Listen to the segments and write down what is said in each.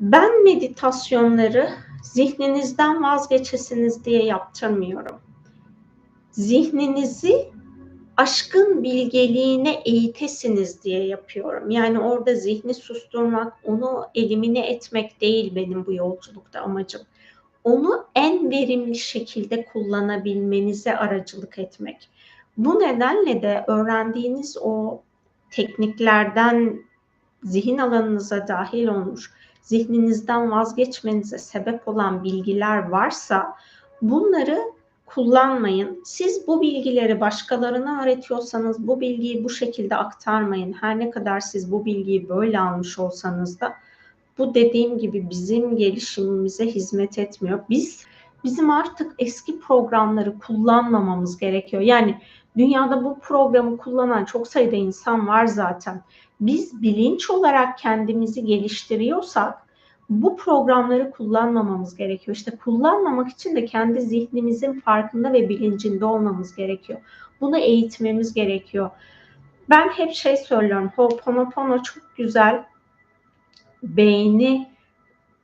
Ben meditasyonları zihninizden vazgeçesiniz diye yaptırmıyorum. Zihninizi aşkın bilgeliğine eğitesiniz diye yapıyorum. Yani orada zihni susturmak, onu elimine etmek değil benim bu yolculukta amacım. Onu en verimli şekilde kullanabilmenize aracılık etmek. Bu nedenle de öğrendiğiniz o tekniklerden zihin alanınıza dahil olmuş, zihninizden vazgeçmenize sebep olan bilgiler varsa bunları kullanmayın. Siz bu bilgileri başkalarına öğretiyorsanız bu bilgiyi bu şekilde aktarmayın. Her ne kadar siz bu bilgiyi böyle almış olsanız da bu dediğim gibi bizim gelişimimize hizmet etmiyor. Biz bizim artık eski programları kullanmamamız gerekiyor. Yani dünyada bu programı kullanan çok sayıda insan var zaten. Biz bilinç olarak kendimizi geliştiriyorsak bu programları kullanmamamız gerekiyor. İşte kullanmamak için de kendi zihnimizin farkında ve bilincinde olmamız gerekiyor. Bunu eğitmemiz gerekiyor. Ben hep şey söylüyorum. Ho'oponopono çok güzel beyni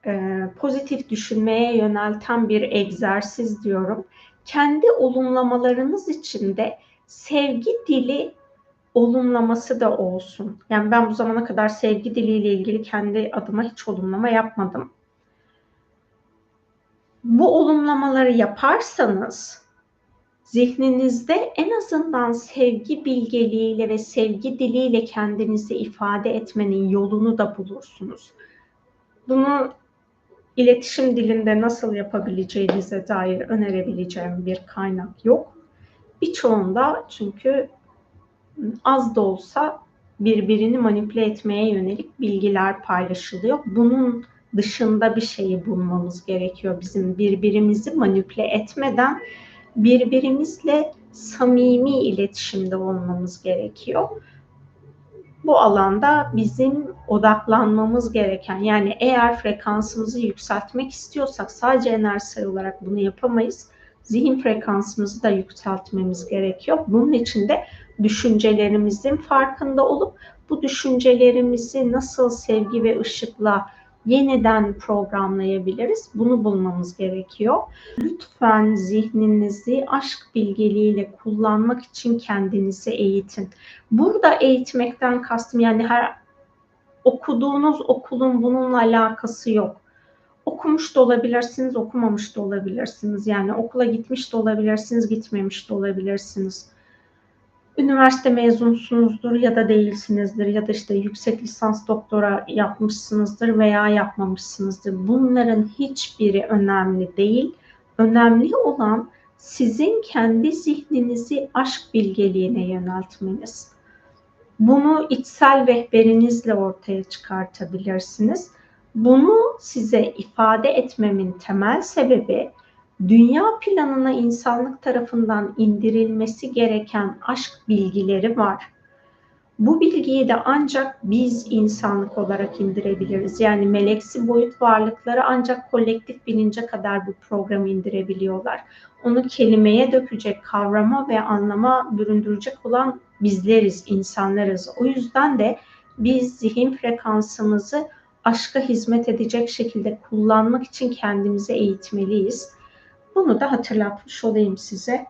e, pozitif düşünmeye yönelten bir egzersiz diyorum. Kendi olumlamalarınız içinde sevgi dili olumlaması da olsun. Yani ben bu zamana kadar sevgi diliyle ilgili kendi adıma hiç olumlama yapmadım. Bu olumlamaları yaparsanız zihninizde en azından sevgi bilgeliğiyle ve sevgi diliyle kendinizi ifade etmenin yolunu da bulursunuz. Bunu iletişim dilinde nasıl yapabileceğinize dair önerebileceğim bir kaynak yok. Birçoğunda çünkü az da olsa birbirini manipüle etmeye yönelik bilgiler paylaşılıyor. Bunun dışında bir şeyi bulmamız gerekiyor bizim birbirimizi manipüle etmeden birbirimizle samimi iletişimde olmamız gerekiyor. Bu alanda bizim odaklanmamız gereken yani eğer frekansımızı yükseltmek istiyorsak sadece enerjisel olarak bunu yapamayız. Zihin frekansımızı da yükseltmemiz gerekiyor. Bunun için de düşüncelerimizin farkında olup bu düşüncelerimizi nasıl sevgi ve ışıkla yeniden programlayabiliriz? Bunu bulmamız gerekiyor. Lütfen zihninizi aşk bilgeliğiyle kullanmak için kendinizi eğitin. Burada eğitmekten kastım yani her okuduğunuz okulun bununla alakası yok. Okumuş da olabilirsiniz, okumamış da olabilirsiniz. Yani okula gitmiş de olabilirsiniz, gitmemiş de olabilirsiniz üniversite mezunsunuzdur ya da değilsinizdir ya da işte yüksek lisans doktora yapmışsınızdır veya yapmamışsınızdır. Bunların hiçbiri önemli değil. Önemli olan sizin kendi zihninizi aşk bilgeliğine yöneltmeniz. Bunu içsel rehberinizle ortaya çıkartabilirsiniz. Bunu size ifade etmemin temel sebebi dünya planına insanlık tarafından indirilmesi gereken aşk bilgileri var. Bu bilgiyi de ancak biz insanlık olarak indirebiliriz. Yani meleksi boyut varlıkları ancak kolektif bilince kadar bu programı indirebiliyorlar. Onu kelimeye dökecek, kavrama ve anlama büründürecek olan bizleriz, insanlarız. O yüzden de biz zihin frekansımızı aşka hizmet edecek şekilde kullanmak için kendimizi eğitmeliyiz. Bunu da hatırlatmış olayım size.